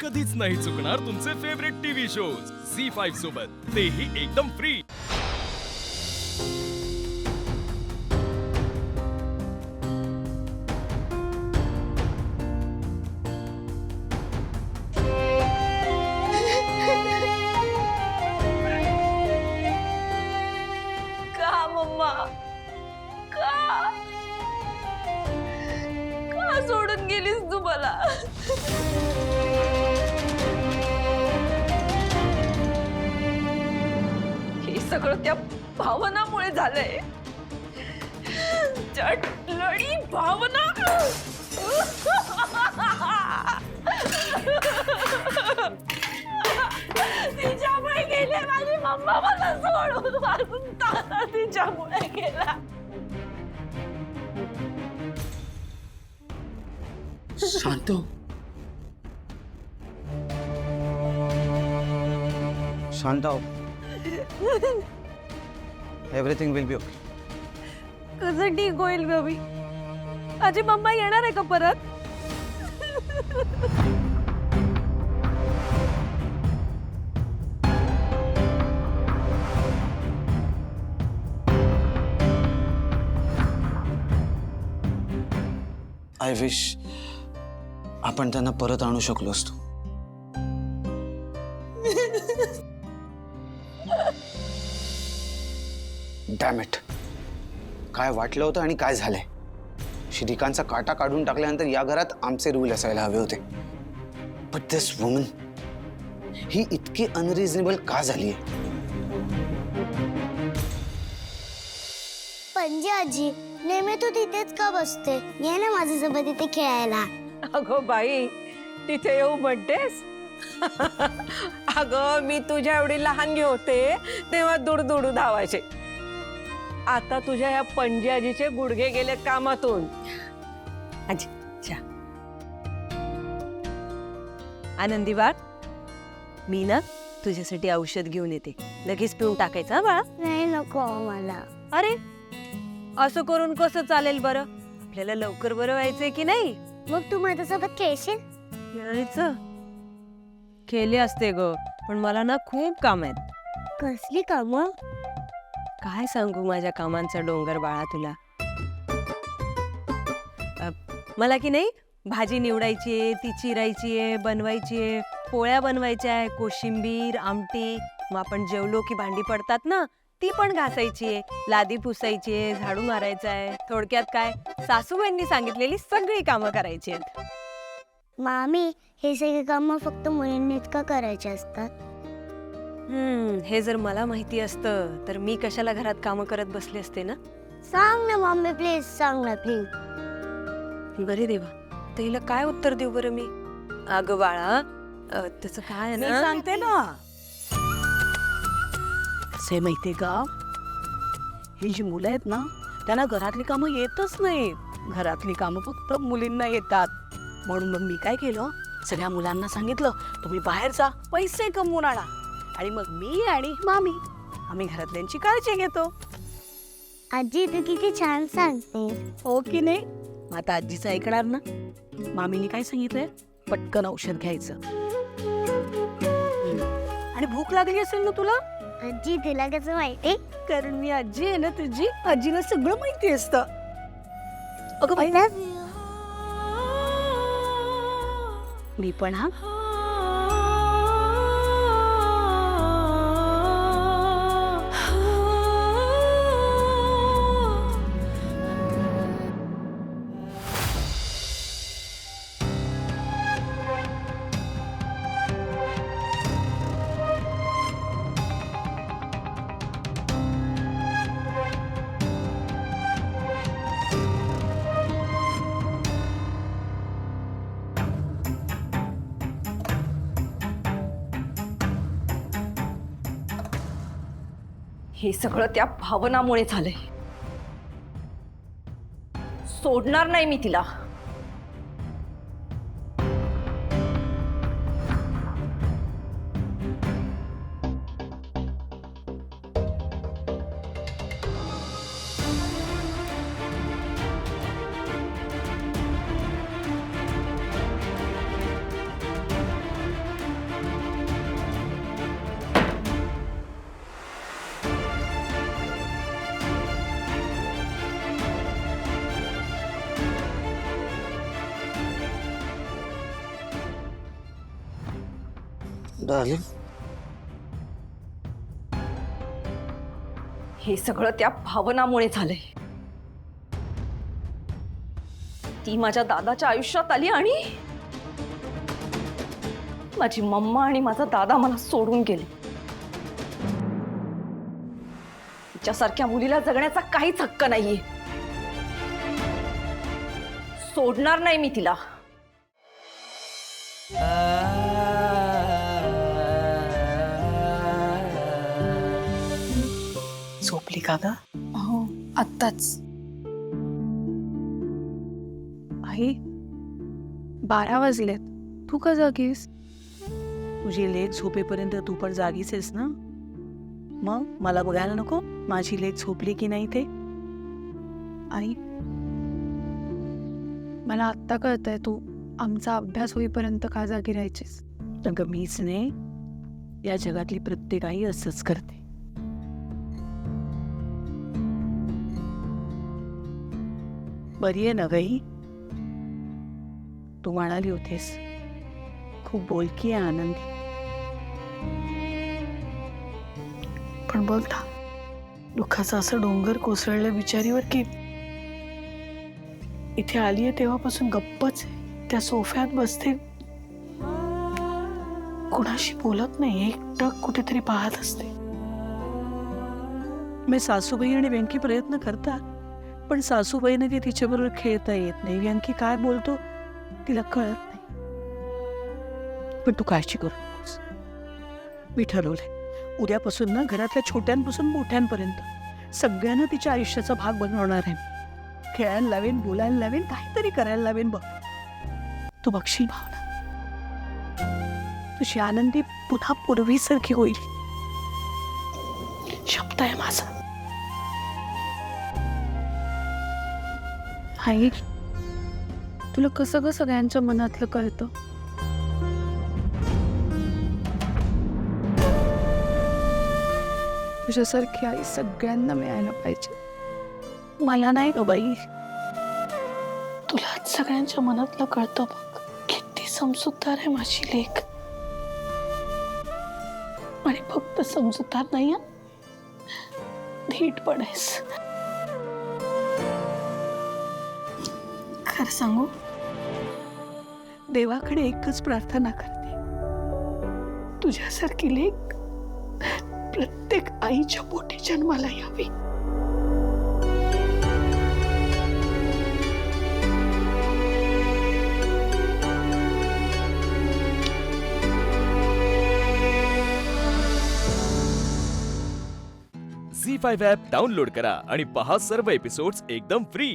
कधीच नाही चुकणार तुमचे favourite TV shows C five सोबत तेही एकदम फ्री सगळं त्या भावनामुळे झालंय. लढी भावना. तिच्यामुळे गेले माझी मम्मा मला सोडून वाजून ताना तिच्यामुळे गेला. शांत हो. शांत हो. एव्हरीथिंग विल बी ओके कसं ठीक होईल बेबी माझी मम्मा येणार आहे का परत? आय विश आपण त्यांना परत आणू शकलो असतो. डॅमेट काय वाटलं होतं आणि काय झालंय? श्रीकांतचा काटा काढून टाकल्यानंतर या घरात आमचे रूल असायला हवे होते. बट दिस वुमन ही इतकी अनरिझनेबल का झाली आहे पणजी आजी नेहमी तू तिथेच का बसते? ये ना माझ्यासोबत इथे खेळायला. अगो बाई तिथे येऊ म्हणतेस? अगं मी तुझ्या एवढी लहानगी होते तेव्हा दुडदुडू धावायचे. आता तुझ्या या पंजाजीचे गुडघे गेले कामातून. आजी चहा. आनंदी बाळ मी ना तुझ्यासाठी औषध घेऊन येते. लगेच पिऊन टाकायचं हा बाळा. नाही नको मला अरे असं करून कसं चालेल बरं? आपल्याला लवकर बरं व्हायचंय की नाही? मग तू माझ्यासोबत खेळशील? खेळायचं? खेळले असते ग पण मला ना खूप काम आहेत. कसली कामं? काय सांगू माझ्या कामांचा डोंगर बाळा तुला? अ, मला की नाही भाजी निवडायची आहे ती चिरायची आहे बनवायची आहे पोळ्या बनवायच्या आहे कोशिंबीर आमटी मग आपण जेवलो की भांडी पडतात ना ती पण घासायची आहे लादी पुसायची आहे झाडू मारायचा आहे थोडक्यात काय सासूबाईंनी सांगितलेली सगळी कामं करायची आहेत. मामी हे सगळे कामं फक्त मुलींनीच का करायचे असतात. हम्म हे जर मला माहिती असतं तर मी कशाला घरात कामं करत बसले असते ना? सांग ना मम्मी प्लीज सांग ना प्लीज बरे देवा. तर हिला काय उत्तर देऊ बरं मी? अगं बाळा अ, त्याचं काय आहे मी ना? सांगते ना. कसे माहितीये का? ही जी मुलं आहेत ना त्यांना घरातली कामं येतच नाहीत. घरातली कामं फक्त मुलींना येतात. म्हणून मग मी काय केलं? सगळ्या मुलांना सांगितलं तुम्ही बाहेर जा पैसे कमवून आणा. आणि मग मी आणि मामी आम्ही घरातल्यांची काळजी घेतो. आजी तू किती छान सांगते हो की नाही? मग आता आजीचं ऐकणार ना? मामीने काय सांगितलंय? पटकन औषध घ्यायचं. आणि भूक लागली असेल ना तुला? आजी तुला कसं माहिती? कारण मी आजी आहे ना तुझी. आजीला सगळं माहिती असतं. अगं बाई, मी पण हा हे सगळं त्या भावनामुळे झालंय. सोडणार नाही मी तिला. डार्लिंग हे सगळं त्या भावनामुळे झालंय. ती माझ्या दादाच्या आयुष्यात आली आणि माझी मम्मा आणि माझा दादा मला सोडून गेले. तिच्यासारख्या मुलीला जगण्याचा काहीच हक्क नाहीये. सोडणार नाही मी तिला. झोपली का ग? हो आत्ताच. आई बारा वाजलेत. तू का जागीस? तुझी लेट झोपेपर्यंत तू पण जागीच आहेस ना? मग मला बघायला नको? माझी लेट झोपली की नाही ते? आई मला आत्ता कळतंय तू आमचा अभ्यास होईपर्यंत का जागी राहायचीस? अगं मीच नाही. या जगातली प्रत्येक आई असंच करते. बरी आहे ना गई तू म्हणाली होतीस. खूप बोलकी आहे आनंदी. पण बघ ना दुःखाचा असं डोंगर कोसळलं बिचारीवर की इथे आलीये तेव्हापासून गप्पच त्या सोफ्यात बसते. कुणाशी बोलत नाही. एकटक कुठेतरी पाहत असते. मी सासूबाई आणि व्यंकी प्रयत्न करतात. पण सासूबाईने ती तिच्याबरोबर खेळता येत नाही. आणखी काय बोलतो तिला कळत नाही. पण तू काळजी करू नकोस. मी ठरवलंय. उद्यापासून ना घरातल्या छोट्यांपासून मोठ्यांपर्यंत सगळ्यांना तिच्या आयुष्याचा भाग बनवणार आहे खेळायला लावेन बोलायला लावेन काहीतरी करायला लावेन बघ. तू बघशील भावना? तुझी आनंदी पुन्हा पूर्वीसारखी होईल. शब्द आहे माझा. हाय तुला कसं ग सगळ्यांच्या मनातलं कळतं? तुझ्यासारखी आई सगळ्यांना मिळायला पाहिजे. मला नाही ग बाई. तुला सगळ्यांच्या मनातलं कळतं बघ. किती समजूतदार आहे माझी लेख. आणि फक्त समजूतदार नाही धीट पण आहेस खरं सांगू? देवाकडे एकच प्रार्थना करते. तुझ्यासारखी लेख प्रत्येक आईच्या पोटी जन्माला यावी. झी फाईव्ह ॲप डाउनलोड करा आणि पहा सर्व एपिसोड्स एकदम फ्री.